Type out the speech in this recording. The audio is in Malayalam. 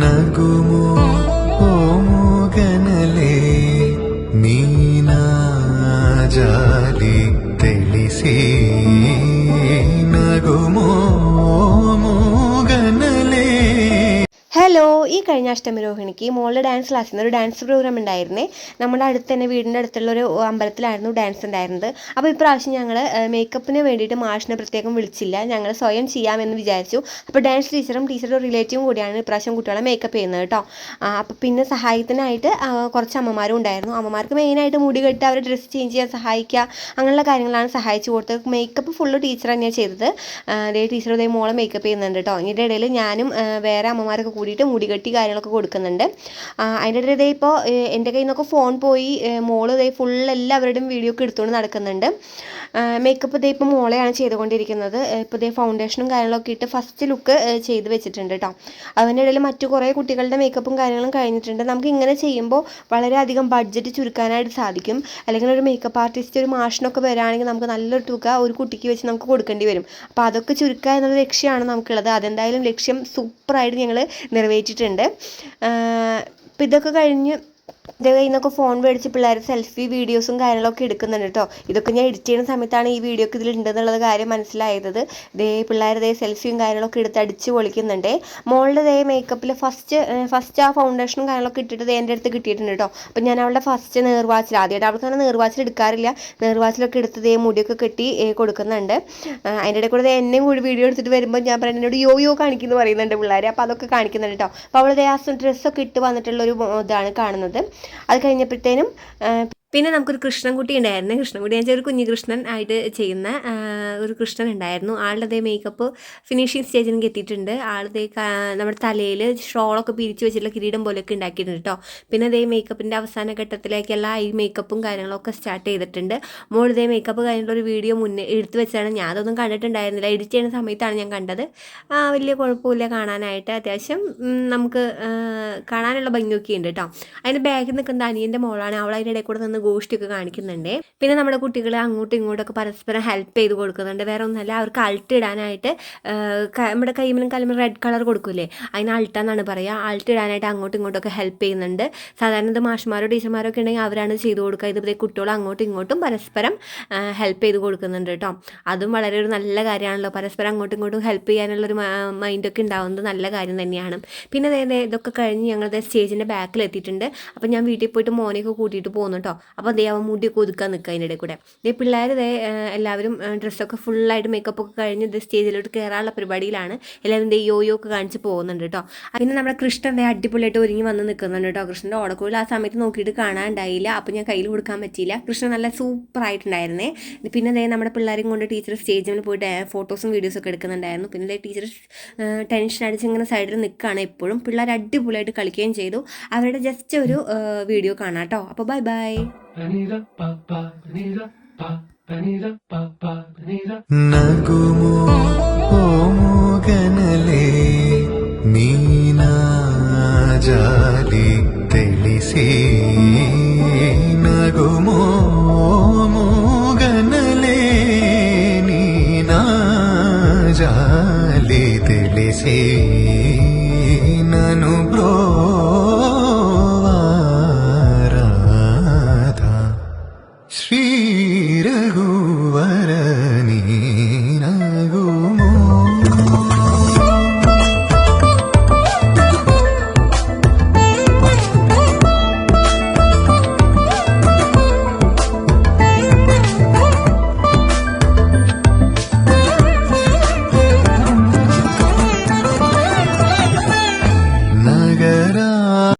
నగుము ఓము మూగనలే నీనా జాలి తెలిసే. കഴിഞ്ഞ അഷ്ടമി രോഹിണിക്ക് മോളുടെ ഡാൻസ് ക്ലാസ്സിൽ നിന്ന് ഒരു ഡാൻസ് പ്രോഗ്രാം ഉണ്ടായിരുന്നേ. നമ്മുടെ അടുത്ത് തന്നെ വീടിന്റെ അടുത്തുള്ള ഒരു അമ്പലത്തിലായിരുന്നു ഡാൻസ് ഉണ്ടായിരുന്നത്. അപ്പോൾ ഇപ്രാവശ്യം ഞങ്ങൾ മേക്കപ്പിന് വേണ്ടിയിട്ട് മാഷിനെ പ്രത്യേകം വിളിച്ചില്ല. ഞങ്ങൾ സ്വയം ചെയ്യാമെന്ന് വിചാരിച്ചു. അപ്പോൾ ഡാൻസ് ടീച്ചറും ടീച്ചറുടെ റിലേറ്റീവും കൂടിയാണ് ഇപ്രാവശ്യം കുട്ടികളെ മേക്കപ്പ് ചെയ്യുന്നത് കേട്ടോ. അപ്പോൾ പിന്നെ സഹായത്തിനായിട്ട് കുറച്ച് അമ്മമാരും ഉണ്ടായിരുന്നു. അമ്മമാർക്ക് മെയിനായിട്ട് മുടി കെട്ടി അവരെ ഡ്രസ്സ് ചേഞ്ച് ചെയ്യാൻ സഹായിക്കുക അങ്ങനെയുള്ള കാര്യങ്ങളാണ് സഹായിച്ചു കൊടുത്തത്. മേക്കപ്പ് ഫുള്ള് ടീച്ചർ തന്നെയാണ് ചെയ്തത്. അതേ ടീച്ചർ ഇതേ മോളെ മേക്കപ്പ് ചെയ്യുന്നുണ്ട് കേട്ടോ. ഇതിന്റെ ഇടയിൽ ഞാനും വേറെ അമ്മമാരൊക്കെ കൂടിയിട്ട് മുടികെട്ടി കാര്യങ്ങളൊക്കെ കൊടുക്കുന്നുണ്ട്. അതിന്റെ ഇടയിൽ ഇതേ ഇപ്പോൾ എന്റെ കയ്യിൽ നിന്നൊക്കെ ഫോൺ പോയി മോൾ ഇതേ ഫുൾ എല്ലാവരുടെയും വീഡിയോ ഒക്കെ എടുത്തുകൊണ്ട് നടക്കുന്നുണ്ട്. മേക്കപ്പ് ഇതേ ഇപ്പോൾ മോളെയാണ് ചെയ്തുകൊണ്ടിരിക്കുന്നത്. ഇപ്പോൾ ഇതേ ഫൗണ്ടേഷനും കാര്യങ്ങളൊക്കെ ഇട്ട് ഫസ്റ്റ് ലുക്ക് ചെയ്ത് വെച്ചിട്ടുണ്ട് കേട്ടോ. അതിന്റെ ഇടയിൽ മറ്റു കുറേ കുട്ടികളുടെ മേക്കപ്പും കാര്യങ്ങളും കഴിഞ്ഞിട്ടുണ്ട്. നമുക്ക് ഇങ്ങനെ ചെയ്യുമ്പോൾ വളരെയധികം ബഡ്ജറ്റ് ചുരുക്കാനായിട്ട് സാധിക്കും. അല്ലെങ്കിൽ ഒരു മേക്കപ്പ് ആർട്ടിസ്റ്റ് ഒരു മാഷനൊക്കെ വരാണെങ്കിൽ നമുക്ക് നല്ലൊരു തുക ഒരു കുട്ടിക്ക് വെച്ച് നമുക്ക് കൊടുക്കേണ്ടി വരും. അപ്പോൾ അതൊക്കെ ചുരുക്കുക എന്നുള്ള ലക്ഷ്യമാണ് നമുക്കുള്ളത്. അതെന്തായാലും ലക്ഷ്യം സൂപ്പറായിട്ട് ഞങ്ങൾ നിറവേറ്റിയിട്ടുണ്ട്. അപ്പോൾ ഇതൊക്കെ കഴിഞ്ഞ് ഇതേ കയ്യിൽ നിന്നൊക്കെ ഫോൺ മേടിച്ച് പിള്ളേർ സെൽഫി വീഡിയോസും കാര്യങ്ങളൊക്കെ എടുക്കുന്നുണ്ട് കേട്ടോ ഇതൊക്കെ ഞാൻ എഡിറ്റ് ചെയ്യുന്ന സമയത്താണ് ഈ വീഡിയോ ഒക്കെ ഇതിൽ കാര്യം മനസ്സിലായത്. ദേ പിള്ളേർ ദേ സെൽഫിയും കാര്യങ്ങളൊക്കെ എടുത്ത് അടിച്ച് പൊളിക്കുന്നുണ്ട്. മോളുടെ ദേ മേക്കപ്പിൽ ഫസ്റ്റ് ഫസ്റ്റ് ആ ഫൗണ്ടേഷനും കാര്യങ്ങളൊക്കെ ഇട്ടിട്ട് ദേ എന്റെ അടുത്ത് കിട്ടിയിട്ടുണ്ട് കേട്ടോ അപ്പം ഞാൻ അവളുടെ ഫസ്റ്റ് നീർവാച്ചിൽ ആദ്യമായിട്ട് അവൾക്ക് അങ്ങനെ നീർവാച്ചിൽ എടുക്കാറില്ല. നീർവാച്ചിലൊക്കെ എടുത്ത് ദേ മുടിയൊക്കെ കെട്ടി കൊടുക്കുന്നുണ്ട്. അതിന്റെ ഇടയിൽ കൂടെ എന്നെയും കൂടി വീഡിയോ എടുത്തിട്ട് വരുമ്പോൾ ഞാൻ പറയുന്നത് എന്നോട് യോ യോ കാണിക്കുന്നു പറയുന്നുണ്ട് പിള്ളേർ അപ്പോൾ അതൊക്കെ കാണിക്കുന്നുണ്ട് കേട്ടോ അപ്പോൾ അവൾ ദേ ആ ഡ്രസ്സൊക്കെ ഇട്ട് വന്നിട്ടുള്ളൊരു ഇതാണ് കാണുന്നത്. അത് കഴിഞ്ഞപ്പോഴത്തേനും പിന്നെ നമുക്കൊരു കൃഷ്ണൻകുട്ടി ഉണ്ടായിരുന്നു. കൃഷ്ണൻകുട്ടി എന്ന് വെച്ചാൽ ഒരു കുഞ്ഞു കൃഷ്ണൻ ആയിട്ട് ചെയ്യുന്ന ഒരു കൃഷ്ണൻ ഉണ്ടായിരുന്നു. ആളുടെ മേക്കപ്പ് ഫിനിഷിങ് സ്റ്റേജിലേക്ക് എത്തിയിട്ടുണ്ട്. ആളുടെ നമ്മുടെ തലയിൽ ഷോളൊക്കെ പിരിച്ച് വെച്ചിട്ടുള്ള കിരീടം പോലെയൊക്കെ ഉണ്ടാക്കിയിട്ടുണ്ട് കേട്ടോ പിന്നെ അതേ മേക്കപ്പിന്റെ അവസാന ഘട്ടത്തിലേക്കുള്ള ഈ മേക്കപ്പും കാര്യങ്ങളൊക്കെ സ്റ്റാർട്ട് ചെയ്തിട്ടുണ്ട്. മോൾ ഇതേ മേക്കപ്പ് കഴിഞ്ഞുള്ള ഒരു വീഡിയോ മുന്നേ എടുത്തു വെച്ചാണ് ഞാൻ അതൊന്നും കണ്ടിട്ടുണ്ടായിരുന്നില്ല. എഡിറ്റ് ചെയ്യുന്ന സമയത്താണ് ഞാൻ കണ്ടത്. വലിയ കുഴപ്പമില്ല. കാണാനായിട്ട് അത്യാവശ്യം നമുക്ക് കാണാനുള്ള ഭംഗിയൊക്കെ ഉണ്ട് കേട്ടോ അതിന്റെ ബാഗിൽ നിൽക്കുന്ന അനിയന്റെ മോളാണ്. അവൾ അതിന്റെ ഇടയിൽ കൂടെ നിന്ന് ഗോഷ്ടിയൊക്കെ കാണിക്കുന്നുണ്ട്. പിന്നെ നമ്മുടെ കുട്ടികൾ അങ്ങോട്ടും ഇങ്ങോട്ടൊക്കെ പരസ്പരം ഹെൽപ്പ് ചെയ്ത് കൊടുക്കുന്നുണ്ട്. വേറെ ഒന്നല്ല അവർക്ക് അൾട്ടിടാനായിട്ട് നമ്മുടെ കൈമിലും കലമിലും റെഡ് കളർ കൊടുക്കൂലേ അതിന് അൾട്ടെന്നാണ് പറയുക. അൾട്ടിടാനായിട്ട് അങ്ങോട്ടും ഇങ്ങോട്ടൊക്കെ ഹെൽപ്പ് ചെയ്യുന്നുണ്ട്. സാധാരണ ഇത് മാഷ്മാരോ ടീച്ചർമാരോ ഒക്കെ ഉണ്ടെങ്കിൽ അവരാണ് ചെയ്ത് കൊടുക്കുക. ഇതുപോലെ കുട്ടികൾ അങ്ങോട്ടും ഇങ്ങോട്ടും പരസ്പരം ഹെൽപ്പ് ചെയ്ത് കൊടുക്കുന്നുണ്ട് കേട്ടോ. അതും വളരെ ഒരു നല്ല കാര്യമാണല്ലോ. പരസ്പരം അങ്ങോട്ടും ഇങ്ങോട്ടും ഹെൽപ്പ് ചെയ്യാനുള്ളൊരു മൈൻഡൊക്കെ ഉണ്ടാവുന്നത് നല്ല കാര്യം തന്നെയാണ്. പിന്നെ ഇതൊക്കെ കഴിഞ്ഞ് ഞങ്ങളുടെ സ്റ്റേജിന്റെ ബാക്കിൽ എത്തിയിട്ടുണ്ട് അപ്പോൾ ഞാൻ വീട്ടിൽ പോയിട്ട് മോനെയൊക്കെ കൂട്ടിയിട്ട് പോകുന്നു കേട്ടോ. അപ്പോൾ ദേ അവൻ മുടിയൊക്കെ ഒതുക്കാൻ നിൽക്കുക അതിന്റെ ഇടയിൽ കൂടെ. ദേ പിള്ളേർ ദേ എല്ലാവരും ഡ്രസ്സൊക്കെ ഫുള്ളായിട്ട് മേക്കപ്പ് ഒക്കെ കഴിഞ്ഞ് ഇത് സ്റ്റേജിലോട്ട് കയറാനുള്ള പരിപാടിയിലാണ് എല്ലാവരും ദേ യോയോ ഒക്കെ കാണിച്ച് പോകുന്നുണ്ട് കേട്ടോ പിന്നെ നമ്മുടെ കൃഷ്ണൻ ദേ അടിപൊളിയായിട്ട് ഒരുങ്ങി വന്ന് നിൽക്കുന്നുണ്ട് കേട്ടോ കൃഷ്ണന്റെ ഓടക്കുള്ളിൽ ആ സമയത്ത് നോക്കിയിട്ട് കാണാനുണ്ടായില്ല അപ്പോൾ ഞാൻ കയ്യിൽ കൊടുക്കാൻ പറ്റിയില്ല. കൃഷ്ണൻ നല്ല സൂപ്പർ ആയിട്ടുണ്ടായിരുന്നേ പിന്നെ ദേ നമ്മുടെ പിള്ളേരെയും കൊണ്ട് ടീച്ചർ സ്റ്റേജിൽ പോയിട്ട് ഫോട്ടോസും വീഡിയോസും ഒക്കെ എടുക്കുന്നുണ്ടായിരുന്നു. പിന്നെ ദേ ടീച്ചർ ടെൻഷൻ അടിച്ച് ഇങ്ങനെ സൈഡിൽ നിൽക്കുകയാണ് എപ്പോഴും. പിള്ളേർ അടിപൊളിയായിട്ട് കളിക്കുകയും ചെയ്തു. അവരുടെ ജസ്റ്റ് ഒരു വീഡിയോ കാണാം കേട്ടോ അപ്പോൾ ബൈ ബൈ నగుము ఓము గనలే నీనా జాలి తెలిసే.